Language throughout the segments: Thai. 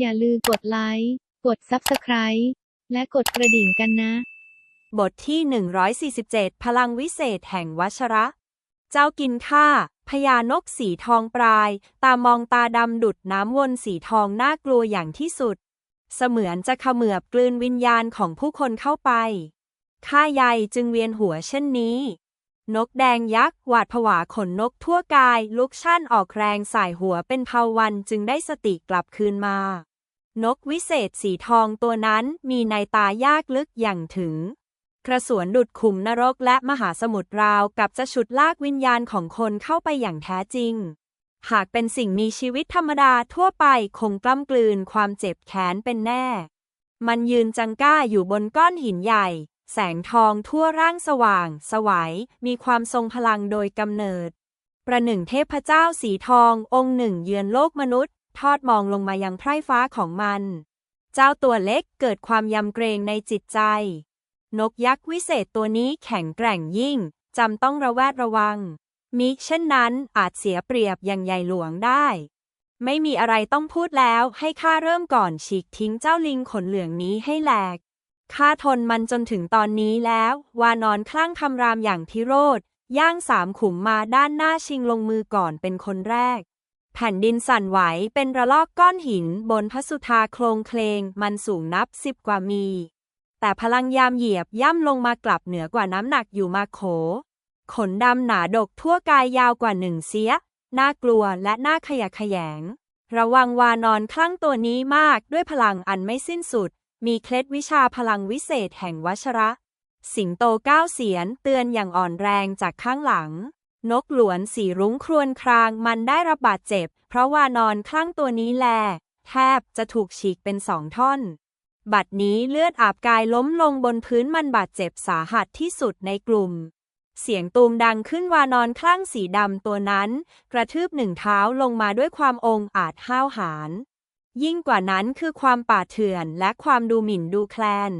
อย่าลืมกดไลค์ กด Subscribe และกดกระดิ่งกันนะ บทที่ 147 พลังวิเศษแห่งวัชระ เจ้ากินข้าพญานกสีทองปลาย ตามองตาดำดุดน้ำวนสีทองน่ากลัวอย่างที่สุด เสมือนจะเขมือบกลืนวิญญาณของผู้คนเข้าไปข้าใหญ่จึงเวียนหัวเช่นนี้ นกแดงยักษ์หวาดผวาขนนกทั่วกาย ลุกชั่นออกแรงสายหัวเป็นเผาวันจึงได้สติกลับคืนมา นกวิเศษสีทองตัวนั้นมีในตายากลึกอย่างถึง กระสวนดุดขุมนรกและมหาสมุทรราวกับจะฉุดลากวิญญาณของคนเข้าไปอย่างแท้จริง หากเป็นสิ่งมีชีวิตธรรมดาทั่วไปคงกล้ำกลืนความเจ็บแค้นเป็นแน่ มันยืนจังก้าอยู่บนก้อนหินใหญ่ แสงทองทั่วร่างสว่าง สวัยมีความทรงพลังโดยกำเนิด ประหนึ่งเทพเจ้าสีทอง องค์หนึ่งเยือนโลกมนุษย์ ทอดมองลงมายังไพร่ฟ้าของมัน เจ้าตัวเล็กเกิดความยำเกรงในจิตใจ นกยักษ์วิเศษตัวนี้แข็งแกร่งยิ่ง จำต้องระแวดระวัง มิเช่นนั้นอาจเสียเปรียบอย่างใหญ่หลวงได้ ไม่มีอะไรต้องพูดแล้วให้ข้าเริ่มก่อนฉีกทิ้งเจ้าลิงขนเหลืองนี้ให้แหลก ข้าทนมันจนถึงตอนนี้แล้ว วานอนคลั่งคำรามอย่างพิโรธ ย่างสามขุมมาด้านหน้าชิงลงมือก่อนเป็นคนแรก แผ่นดินสั่นไหวเป็นระลอกก้อนหินบนพระสุธาโครงเคลงมันสูงนับสิบกว่ามี แต่พลังยามเหยียบย่ำลงมากลับเหนือกว่าน้ำหนักอยู่มาโข ขนดำหนาดกทั่วกายยาวกว่าหนึ่งเสีย น่ากลัวและน่าขยะแขยง ระวังวานอนคลั่งตัวนี้มากด้วยพลังอันไม่สิ้นสุด มีเคล็ดวิชาพลังวิเศษแห่งวัชระ สิงโตเก้าเสียนเตือนอย่างอ่อนแรงจากข้างหลัง นกหลวนสีรุ้งครวญครางมันได้รับบาดเจ็บ เพราะว่านอนคลั่งตัวนี้แล แทบจะถูกฉีกเป็นสองท่อน บัดนี้เลือดอาบกายล้มลงบนพื้นมันบาดเจ็บสาหัสที่สุดในกลุ่มเสียงตูมดังขึ้นวานอนคลั่งสีดำตัวนั้น กระทืบหนึ่งเท้าลงมาด้วยความองอาจห้าวหาญ ยิ่งกว่านั้นคือความป่าเถื่อนและความดูหมิ่นดูแคลน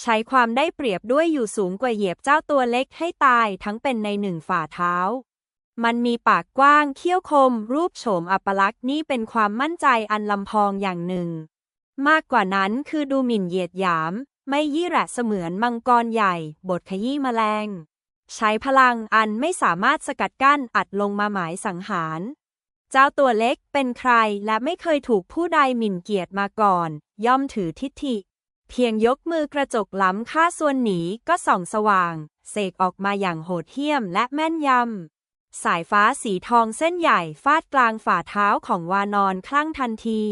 ใช้ความได้เปรียบด้วยอยู่สูงกว่าเหยียบเจ้าตัวเล็กให้ตายทั้งเป็นในหนึ่งฝ่าเท้า มันมีปากกว้างเขี้ยวคม รูปโฉมอัปลักษณ์นี่เป็นความมั่นใจอันลำพองอย่างหนึ่ง มากกว่านั้นคือดูหมิ่นเหยียดหยาม ไม่ยี่ระเสมือนมังกรใหญ่ บทขยี้แมลง ใช้พลังอันไม่สามารถสกัดกั้นอัดลงมาหมายสังหาร เจ้าตัวเล็กเป็นใครและไม่เคยถูกผู้ใดหมิ่นเกียรติมาก่อน ย่อมถือทิฐิ เพียงยกมือกระจกล้ำค่าส่วนหนีก็ส่องสว่าง เสกออกมาอย่างโหดเหี้ยมและแม่นยำ สายฟ้าสีทองเส้นใหญ่ฟาดกลางฝ่าเท้าของวานอนคลั่งทันที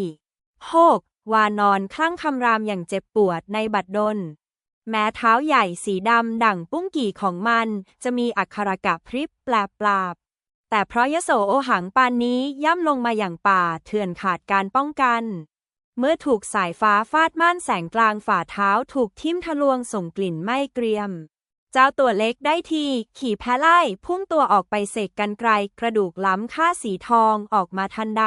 โฮกวานอนคลั่งคำรามอย่างเจ็บปวดในบัดดล แม้เท้าใหญ่สีดำดั่งปุ้งกี่ของมัน จะมีอักขระกะพริบแปลบปราบ แต่เพราะยโสโอหังปานนี้ย่ำลงมาอย่างป่าเถื่อนขาดการป้องกัน เมื่อถูกสายฟ้าฟาดม่านแสงกลางฝ่าเท้าถูกทิ่มทะลวงส่งกลิ่นไหม้เกรียม เจ้าตัวเล็กได้ที ขี่แพะไล่พุ่งตัวออกไปเสกกันไกล กระดูกล้ำค่าสีทองออกมาทันใด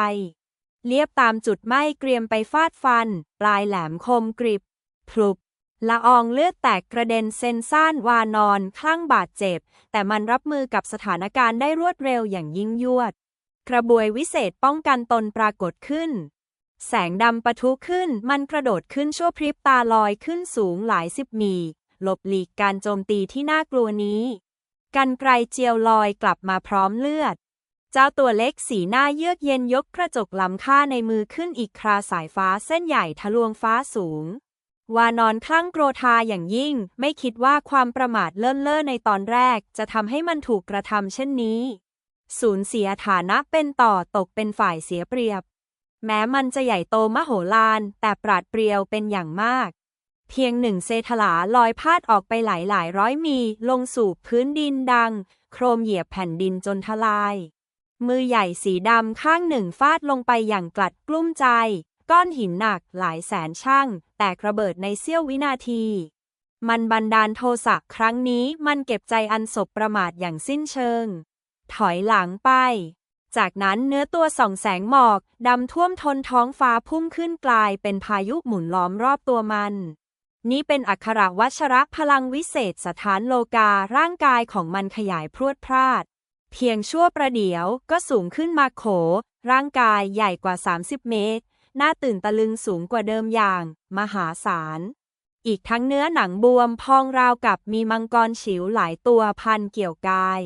เลียบตามจุดไหม้เกรียมไปฟาดฟัน ปลายแหลมคมกริบพลุบ ละอองเลือดแตกกระเด็นเซนซ่านวานอนคลั่งบาดเจ็บ แต่มันรับมือกับสถานการณ์ได้รวดเร็วอย่างยิ่งยวด กระบวยวิเศษป้องกันตนปรากฏขึ้น แสงดำปะทุขึ้น มันกระโดดขึ้นชั่วพริบตาลอยขึ้นสูงหลายสิบมีหลบหลีกการโจมตีที่น่ากลัวนี้กันไกรเจียวลอยกลับมาพร้อมเลือด เจ้าตัวเล็กสีหน้าเยือกเย็นยกกระจกล้ำค่าในมือขึ้นอีกคราสายฟ้าเส้นใหญ่ทะลวงฟ้าสูง วานอนคลั่งโกรธาอย่างยิ่ง ไม่คิดว่าความประมาทเลิ่นเล่อในตอนแรก จะทำให้มันถูกกระทำเช่นนี้ สูญเสียฐานะเป็นต่อตกเป็นฝ่ายเสียเปรียบ แม้มันจะใหญ่โตมโหฬารแต่ปราดเปรียวเป็นอย่างมาก เพียงหนึ่งเซถลาลอยพาดออกไปหลายหลายร้อยมี ลงสู่พื้นดินดัง โครมเหยียบแผ่นดินจนทลาย มือใหญ่สีดำข้างหนึ่งฟาดลงไปอย่างกลัดกลุ้มใจ ก้อนหินหนักหลายแสนช่าง แตกระเบิดในเสี้ยววินาที มันบันดาลโทสะครั้งนี้มันเก็บใจอันศพประมาทอย่างสิ้นเชิง ถอยหลังไป จากนั้นเนื้อตัวส่องแสงหมอก ดำท่วมทนท้องฟ้าพุ่งขึ้นกลายเป็นพายุหมุนล้อมรอบตัวมัน นี่เป็นอักขระวัชระพลังวิเศษสถานโลการ่างกายของมันขยายพรวดพราด เพียงชั่วประเดี๋ยวก็สูงขึ้นมาโข ร่างกายใหญ่กว่า 30 เมตร น่าตื่นตะลึงสูงกว่าเดิมอย่าง มหาศาล อีกทั้งเนื้อหนังบวมพองราวกับมีมังกรฉิวหลายตัวพันเกี่ยวกาย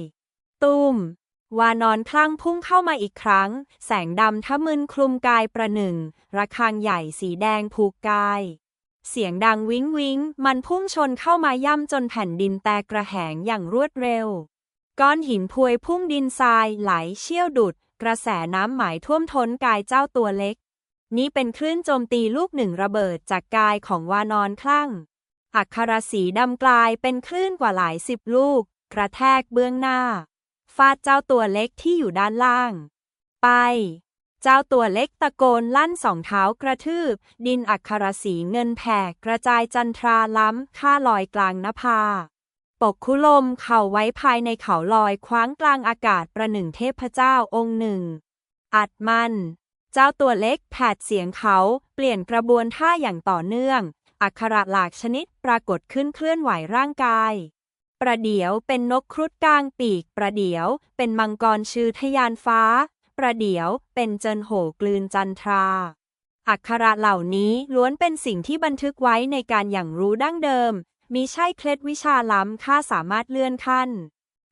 ตุ้ม วานอนคลั่งพุ่งเข้ามาอีกครั้ง แสงดำทะมึนคลุมกายประหนึ่ง ระฆังใหญ่สีแดงผูกกาย เสียงดังวิ้งวิ้ง มันพุ่งชนเข้ามาย่ำจนแผ่นดินแตกกระแหงอย่างรวดเร็ว ก้อนหินพวยพุ่งดินทรายไหลเชี่ยวดุดกระแสน้ำหมายท่วมท้นกายเจ้าตัวเล็ก นี่เป็นคลื่นโจมตีลูกหนึ่งระเบิดจากกายของวานอนคลั่ง อักขรสีดำกลายเป็นคลื่นกว่าหลายสิบลูก กระแทกเบื้องหน้า ฟาดเจ้าตัวเล็กที่อยู่ด้านล่าง ไป เจ้าตัวเล็กตะโกนลั่นสองเท้ากระทืบ ดินอักขรสีเงินแผ่กระจายจันทราล้ำค่าลอยกลางนภา ปกคุลมเข่าไว้ภายในเขาลอยคว้างกลางอากาศประหนึ่งเทพเจ้าองค์หนึ่ง อัดมัน เจ้าตัวเล็กแผดเสียงเขาเปลี่ยนกระบวนท่าอย่างต่อเนื่อง อักขระหลากชนิดปรากฏขึ้นเคลื่อนไหวร่างกาย ประเดี๋ยวเป็นนกครุฑกลางปีก ประเดี๋ยวเป็นมังกรชื่อทะยานฟ้า ประเดี๋ยวเป็นเจินโหกลืนจันทรา อักขระเหล่านี้ล้วนเป็นสิ่งที่บันทึกไว้ในการอย่างรู้ดั้งเดิม มีใช่เคล็ดวิชาล้ำค่าสามารถเลื่อนขั้น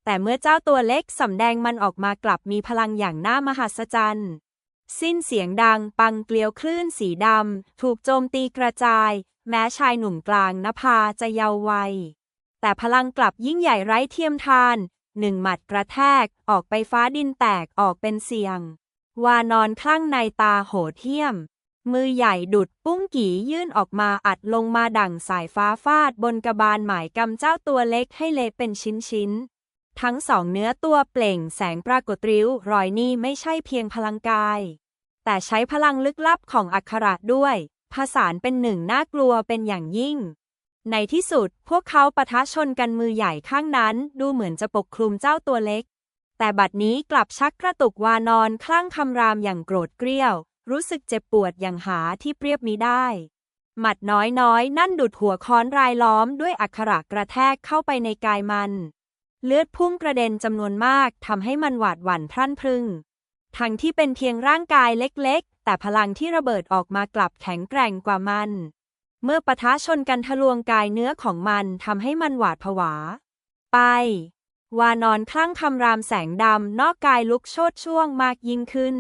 แต่เมื่อเจ้าตัวเล็กสำแดงมันออกมากลับมีพลังอย่างน่ามหัศจรรย์ สิ้นเสียงดังปังเกลียวคลื่นสีดำ ถูกโจมตีกระจาย แม้ชายหนุ่มกลางนภาจะเยาว์วัย แต่พลังกลับยิ่งใหญ่ไร้เทียมทาน หนึ่งหมัดกระแทกออกไปฟ้าดินแตกออกเป็นเสียง วานอนคลั่งในตาโหดเหี้ยม มือใหญ่ดุดปุ้งกี่ยื่นออกมาอัดลงมาดั่งสายฟ้าฟาดบนกระบาลหมายกำเจ้าตัวเล็กให้เละเป็นชิ้นๆ ทั้งสองเนื้อตัวเปล่งแสงปรากฏริ้ว รอยนี่ไม่ใช่เพียงพลังกาย แต่ใช้พลังลึกลับของอักขระด้วย ผสานเป็นหนึ่งน่ากลัวเป็นอย่างยิ่ง ในที่สุดพวกเขาปะทะชนกันมือใหญ่ข้างนั้น ดูเหมือนจะปกคลุมเจ้าตัวเล็ก แต่บัดนี้กลับชักกระตุกวานอนคลั่งคำรามอย่างโกรธเกรี้ยว รู้สึกเจ็บปวดอย่างหาที่เปรียบมิได้ หมัดน้อยน้อยนั่นดุดหัวค้อนรายล้อมด้วยอักขระกระแทกเข้าไปในกายมัน เลือดพุ่งกระเด็นจำนวนมากทำให้มันหวาดหวั่นพรั่นพรึง ทั้งที่เป็นเพียงร่างกายเล็กๆ แต่พลังที่ระเบิดออกมากลับแข็งแกร่งกว่ามัน เมื่อปะทะชนกันทะลวงกายเนื้อของมันทำให้มันหวาดผวา ไป วานอนคลั่งคำรามแสงดำนอกกายลุกโชดช่วงมากยิ่งขึ้น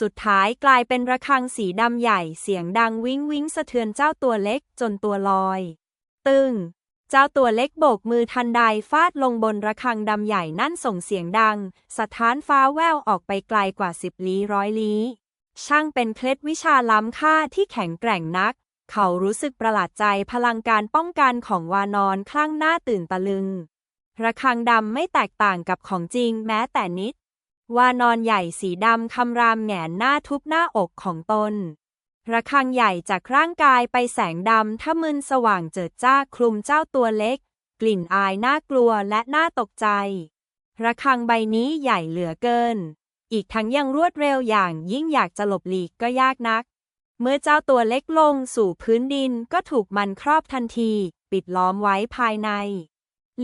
สุดท้ายกลายเป็นระฆังสีดำใหญ่เสียงดังวิ้งวิ้งสะเทือนเจ้าตัวเล็กจนตัวลอย ตึง เจ้าตัวเล็กโบกมือทันใดฟาดลงบนระฆังดำใหญ่นั่นส่งเสียงดัง สะท้านฟ้าแววออกไปไกลกว่าสิบลี้ร้อยลี้ ช่างเป็นเคล็ดวิชาล้ำค่าที่แข็งแกร่งนัก เขารู้สึกประหลาดใจพลังการป้องกันของวานอนคลั่งหน้าตื่นตะลึง ระฆังดำไม่แตกต่างกับของจริงแม้แต่นิด วานอนใหญ่สีดำคำรามแหงนหน้าทุบหน้าอกของตน ระฆังใหญ่จากร่างกายไปแสงดำถ้ามึนสว่างเจิดจ้าคลุมเจ้าตัวเล็ก กลิ่นอายน่ากลัวและน่าตกใจ ระฆังใบนี้ใหญ่เหลือเกิน อีกทั้งยังรวดเร็วอย่างยิ่งอยากจะหลบหลีกก็ยากนัก เมื่อเจ้าตัวเล็กลงสู่พื้นดินก็ถูกมันครอบทันที ปิดล้อมไว้ภายใน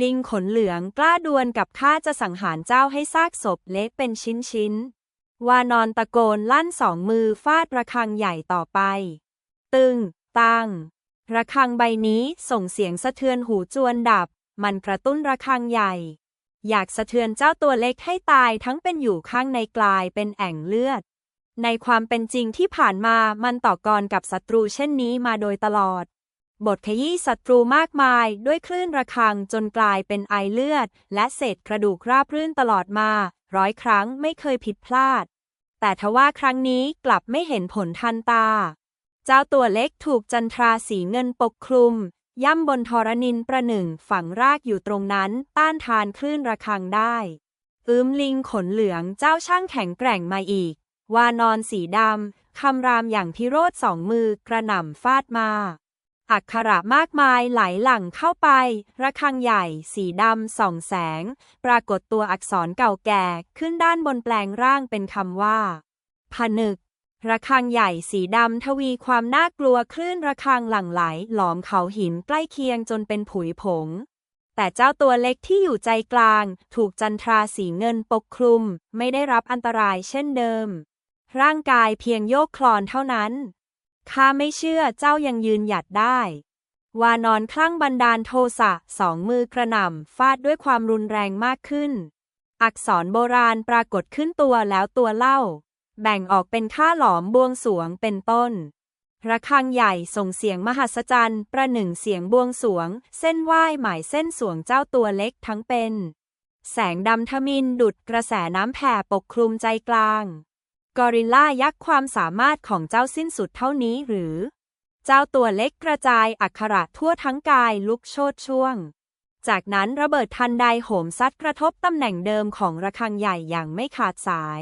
ลิงขนเหลืองกล้าดวลกับข้าจะสังหารเจ้าให้ซากศพเละเป็นชิ้นๆ วานอนตะโกนลั่นสองมือฟาดระฆังใหญ่ต่อไป ตึง ตัง ระฆังใบนี้ส่งเสียงสะเทือนหูจวนดับ มันกระตุ้นระฆังใหญ่ อยากสะเทือนเจ้าตัวเล็กให้ตายทั้งเป็นอยู่ข้างในกลายเป็นแอ่งเลือด ในความเป็นจริงที่ผ่านมามันต่อกรกับศัตรูเช่นนี้มาโดยตลอด บทขยี้ศัตรูมากมายด้วยคลื่นระฆังจนกลายเป็นไอเลือด และเศษกระดูกราบรื่นตลอดมา ร้อยครั้งไม่เคยผิดพลาด แต่ทว่าครั้งนี้กลับไม่เห็นผลทันตา เจ้าตัวเล็กถูกจันทราสีเงินปกคลุม ย่ำบนทรนินประหนึ่งฝังรากอยู่ตรงนั้น ต้านทานคลื่นระฆังได้อืมลิงขนเหลืองเจ้าช่างแข็งแกร่งมาอีก วานอนสีดำคำรามอย่างพิโรธสองมือกระหน่ำฟาดมา อักขระมากมายไหลหลั่งเข้าไป ระฆังใหญ่ สีดำส่องแสง ปรากฏตัวอักษรเก่าแก่ขึ้นด้านบนแปลงร่างเป็นคำว่า ผนึก ระฆังใหญ่สีดำทวีความน่ากลัวคลื่นระฆังหลั่งไหล หลอมเขาหินใกล้เคียงจนเป็นผุยผง แต่เจ้าตัวเล็กที่อยู่ใจกลาง ถูกจันทราสีเงินปกคลุม ไม่ได้รับอันตรายเช่นเดิม ร่างกายเพียงโยกคลอนเท่านั้น ข้าไม่เชื่อเจ้ายังยืนหยัดได้ วานอนคลั่งบันดาลโทสะสองมือกระหน่ำฟาดด้วยความรุนแรงมากขึ้น อักษรโบราณปรากฏขึ้นตัวแล้วตัวเล่า แบ่งออกเป็นค่าหลอมบวงสวงเป็นต้น ระฆังใหญ่ส่งเสียงมหัศจรรย์ ประหนึ่งเสียงบวงสวง เส้นไหว้หมายเส้นสวงเจ้าตัวเล็กทั้งเป็น แสงดำทมินดุดกระแสน้ำแผ่ปกคลุมใจกลาง กอริลลายักษ์ความสามารถของเจ้าสิ้นสุดเท่านี้หรือ เจ้าตัวเล็กกระจายอักขระทั่วทั้งกายลุกโชดช่วง จากนั้นระเบิดทันใดโหมซัดกระทบตำแหน่งเดิมของระฆังใหญ่อย่างไม่ขาดสาย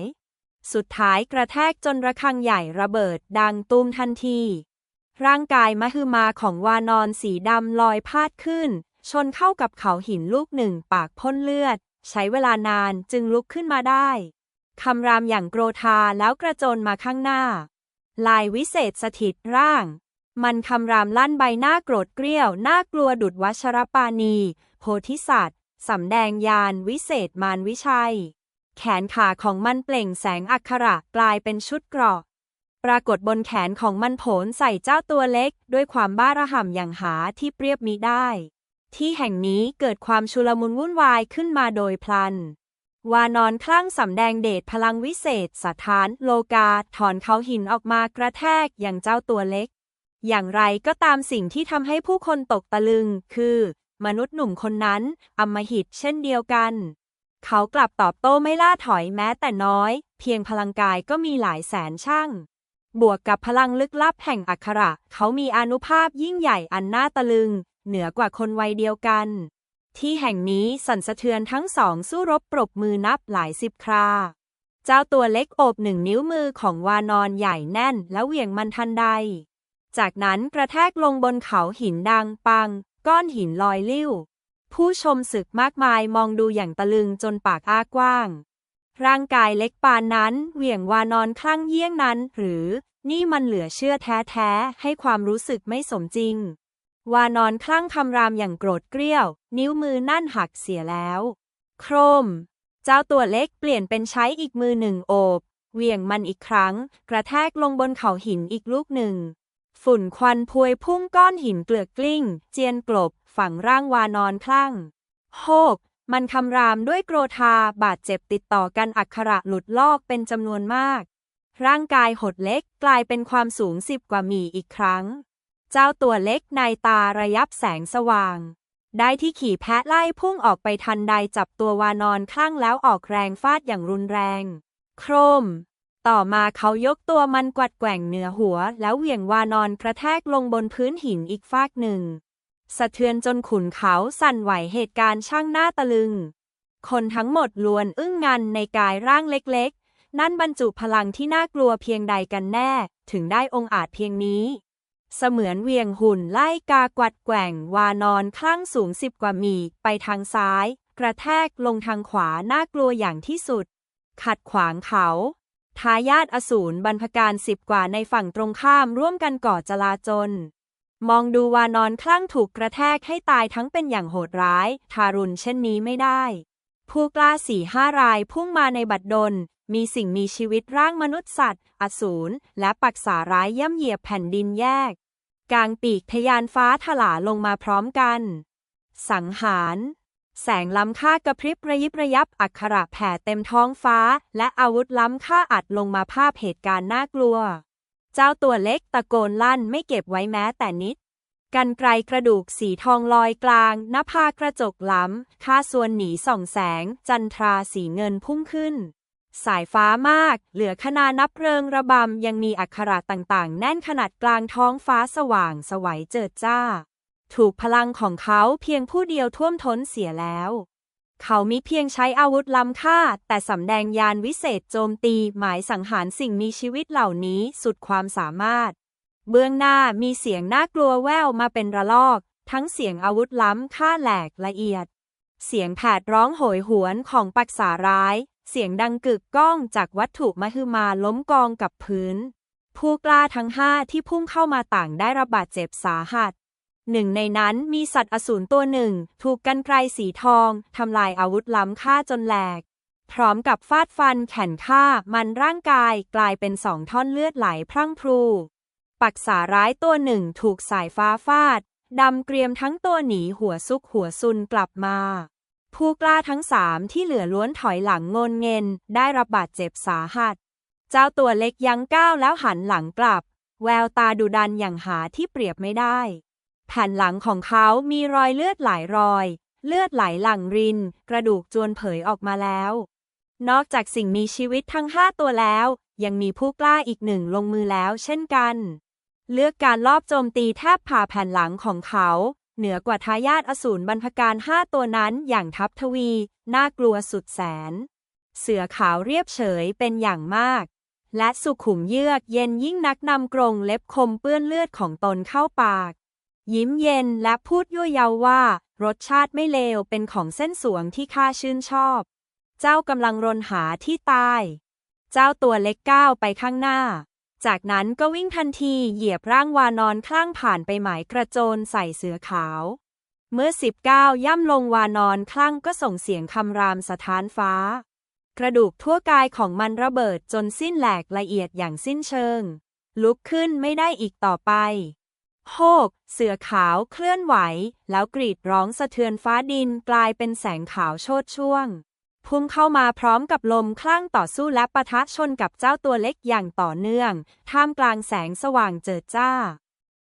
สุดท้ายกระแทกจนระฆังใหญ่ระเบิดดังตูมทันที ร่างกายมหึมาของวานอนสีดำลอยพาดขึ้น ชนเข้ากับเขาหินลูกหนึ่งปากพ่นเลือด ใช้เวลานานจึงลุกขึ้นมาได้ คำรามอย่างโกรธาแล้วกระโจนมาข้างหน้า ลายวิเศษสถิตร่าง มันคำรามลั่นใบหน้าโกรธเกรี้ยวน่ากลัวดุดวัชรปานีโพธิสัตว์สำแดงยานวิเศษมารวิชัย แขนขาของมันเปล่งแสงอักขระกลายเป็นชุดเกราะ ปรากฏบนแขนของมันโผนใส่เจ้าตัวเล็ก ด้วยความบ้าระห่ำอย่างหาที่เปรียบมิได้ ที่แห่งนี้เกิดความชุลมุนวุ่นวายขึ้นมาโดยพลัน วานอนคลั่งสำแดงเดชพลังวิเศษ สถานโลกา ถอนเขาหินออกมากระแทกอย่างเจ้าตัวเล็ก อย่างไรก็ตามสิ่งที่ทำให้ผู้คนตกตะลึง คือ มนุษย์หนุ่มคนนั้นอมหิตเช่นเดียวกัน เขากลับตอบโต้ไม่ล่าถอยแม้แต่น้อย เพียงพลังกายก็มีหลายแสนช่าง บวกกับพลังลึกลับแห่งอักขระ เขามีอนุภาพยิ่งใหญ่อันน่าตะลึง เหนือกว่าคนวัยเดียวกัน ที่แห่งนี้สั่นสะเทือนทั้งสองสู้รบปรบมือนับหลายสิบครา เจ้าตัวเล็กโอบหนึ่งนิ้วมือของวานอนใหญ่แน่นแล้วเหวี่ยงมันทันใด จากนั้นกระแทกลงบนเขาหินดังปัง ก้อนหินลอยลิ้ว ผู้ชมศึกมากมายมองดูอย่างตะลึงจนปากอ้ากว้าง ร่างกายเล็กปานนั้นเหวี่ยงวานอนคลั่งเยี่ยงนั้น หรือนี่มันเหลือเชื่อแท้ๆให้ความรู้สึกไม่สมจริง วานอนคลั่งคำรามอย่างโกรธเกรี้ยว นิ้วมือนั่นหักเสียแล้ว โครม เจ้าตัวเล็กเปลี่ยนเป็นใช้อีกมือหนึ่งโอบเหวี่ยงมันอีกครั้ง กระแทกลงบนเขาหินอีกลูกหนึ่ง ฝุ่นควันพวยพุ่งก้อนหินเกลือกกลิ้ง เจียนกลบ ฝังร่างวานอนคลั่ง โฮก มันคำรามด้วยโกรธาบาดเจ็บติดต่อกันอักขระหลุดลอกเป็นจำนวนมาก ร่างกายหดเล็กกลายเป็นความสูงสิบกว่ามีอีกครั้ง เจ้าตัวเล็กในตาระยับแสงสว่าง ได้ที่ขี่แพะไล่พุ่งออกไปทันใดจับตัววานอนคลั่งแล้วออกแรงฟาดอย่างรุนแรง โครม ต่อมาเขายกตัวมันกวัดแกว่งเหนือหัว แล้วเหวี่ยงวานอนกระแทกลงบนพื้นหินอีกฟากหนึ่ง สะเทือนจนขุนเขาสั่นไหวเหตุการณ์ช่างหน้าตะลึง คนทั้งหมดล้วนอึ้งงันในกายร่างเล็ก ๆ นั่นบรรจุพลังที่น่ากลัวเพียงใดกันแน่ ถึงได้องอาจเพียงนี้ เสมือนเวียงหุ่นไล่กากวัดแกว่งวานอนคลั่งสูงสิบกว่ามีไปทางซ้าย กระแทกลงทางขวาน่ากลัวอย่างที่สุด ขัดขวางเขาทายาทอสูรบรรพการสิบกว่าในฝั่งตรงข้ามร่วมกันก่อจลาจลมองดูวานอนคลั่งถูกกระแทกให้ตายทั้งเป็นอย่างโหดร้าย ทารุณเช่นนี้ไม่ได้ ผู้กล้าสี่ห้ารายพุ่งมาในบัดดล มีสิ่งมีชีวิตร่างมนุษย์สัตว์ อสูร และปักษาร้ายย่ำเหยียบแผ่นดินแยก กลางปีกทะยานฟ้าถลาลงมาพร้อมกัน สังหาร แสงล้ำค่ากระพริบระยิบระยับอักขระแผ่เต็มท้องฟ้า และอาวุธล้ำค่าอัดลงมาภาพเหตุการณ์น่ากลัว เจ้าตัวเล็กตะโกนลั่นไม่เก็บไว้แม้แต่นิดกันไกรกระดูกสีทองลอยกลางหน้าผากระจกล้ำค่าส่วนหนีส่องแสง จันทราสีเงินพุ่งขึ้น สายฟ้ามาก เหลือขนานับเริงระบำ ยังมีอักขระต่างๆ แน่นขนาดกลางท้องฟ้าสว่างสวัยเจิดจ้า ถูกพลังของเขาเพียงผู้เดียวท่วมท้นเสียแล้ว เขามิเพียงใช้อาวุธล้ำค่า แต่สำแดงยานวิเศษโจมตีหมายสังหารสิ่งมีชีวิตเหล่านี้สุดความสามารถ เบื้องหน้ามีเสียงน่ากลัวแววมาเป็นระลอก ทั้งเสียงอาวุธล้ำค่าแหลกละเอียดเสียงแผดร้องโหยหวนของปักษาร้าย เสียงดังกึกก้องจากวัตถุมหึมาล้มกองกับพื้น ผู้กล้าทั้งห้าที่พุ่งเข้ามาต่างได้รับบาดเจ็บสาหัส หนึ่งในนั้นมีสัตว์อสูรตัวหนึ่ง ถูกกันไกรสีทองทำลายอาวุธล้ำค่าจนแหลก พร้อมกับฟาดฟันแขนฆ่ามันร่างกายกลายเป็นสองท่อนเลือดไหลพรั่งพรู ปักษาร้ายตัวหนึ่งถูกสายฟ้าฟาดดำเกรียมทั้งตัวหนีหัวซุกหัวซุนกลับมา ผู้กล้าทั้งสามที่เหลือล้วนถอยหลังงนเงิน ได้รับบาดเจ็บสาหัส เจ้าตัวเล็กยังก้าวแล้วหันหลังกลับ แววตาดุดันอย่างหาที่เปรียบไม่ได้ แผ่นหลังของเขามีรอยเลือดหลายรอย เลือดไหลหลั่งริน กระดูกจวนเผยออกมาแล้ว นอกจากสิ่งมีชีวิตทั้งห้าตัวแล้ว ยังมีผู้กล้าอีกหนึ่งลงมือแล้วเช่นกัน เลือกการลอบโจมตีแทบผ่าแผ่นหลังของเขา เหนือกว่าทายาทอสูรบรรพการห้าตัวนั้นอย่างทัพทวี น่ากลัวสุดแสน เสือขาวเรียบเฉยเป็นอย่างมาก และสุขุมเยือกเย็นยิ่งนักนำกรงเล็บคมเปื้อนเลือดของตนเข้าปาก ยิ้มเย็นและพูดยั่วเยาว่า รสชาติไม่เลวเป็นของเส้นสวงที่ข้าชื่นชอบ เจ้ากำลังรนหาที่ตาย เจ้าตัวเล็กก้าวไปข้างหน้า จากนั้นก็วิ่งทันทีเหยียบร่างวานอนคลั่งผ่านไปหมายกระโจนใส่เสือขาว เมื่อสิบเก้าย่ำลงวานอนคลั่งก็ส่งเสียงคำรามสถานฟ้า กระดูกทั่วกายของมันระเบิดจนสิ้นแหลกละเอียดอย่างสิ้นเชิง ลุกขึ้นไม่ได้อีกต่อไปโฮกเสือขาวเคลื่อนไหว แล้วกรีดร้องสะเทือนฟ้าดินกลายเป็นแสงขาวโชดช่วง พุ่งเข้ามาพร้อมกับลมคลั่งต่อสู้และปะทะชนกับเจ้าตัวเล็กอย่างต่อเนื่อง ท่ามกลางแสงสว่างเจิดจ้า